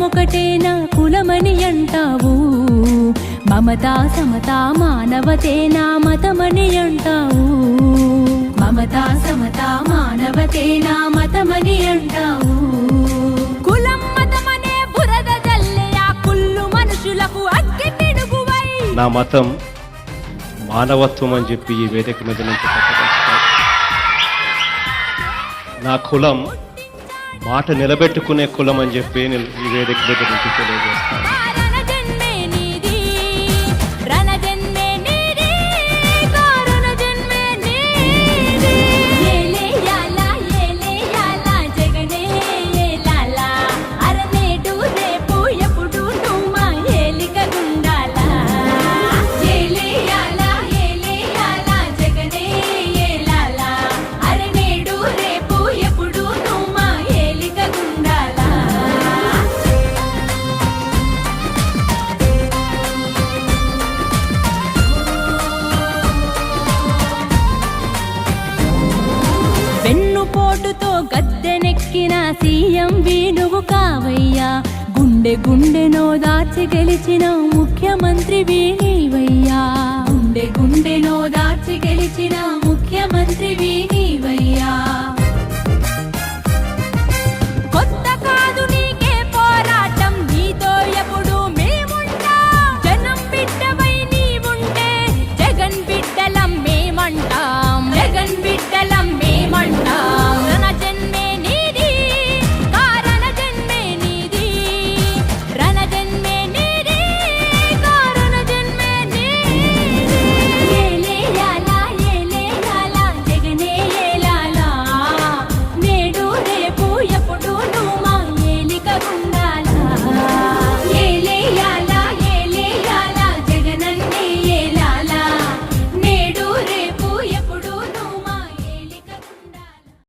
తప్పని నా కులమని అంటావు. మమతా సమతా మానవతే నా మతమని అంటావు. మమతా సమతా మానవతే నా మతమని అంటావు. కులం మతమనే బురద జల్లే ఆ కుళ్ళు మనుషులకు అగ్గి పిడుగువై నా మతం మానవత్వం అని చెప్పి ఈ వేదిక మీద నుంచి నా కులం మాట నిలబెట్టుకునే కులం అని చెప్పి నేను ఈ వేదిక దగ్గర నుంచి తెలియజేస్తాను. సీఎం వేణువు కావయ్యా. గుండె గుండెనో దాచి గెలిచిన ముఖ్యమంత్రి వేణీవయ్యా. గుండె గుండెనో దాచి గెలిచిన ముఖ్యమంత్రి వేణీవయ్యా.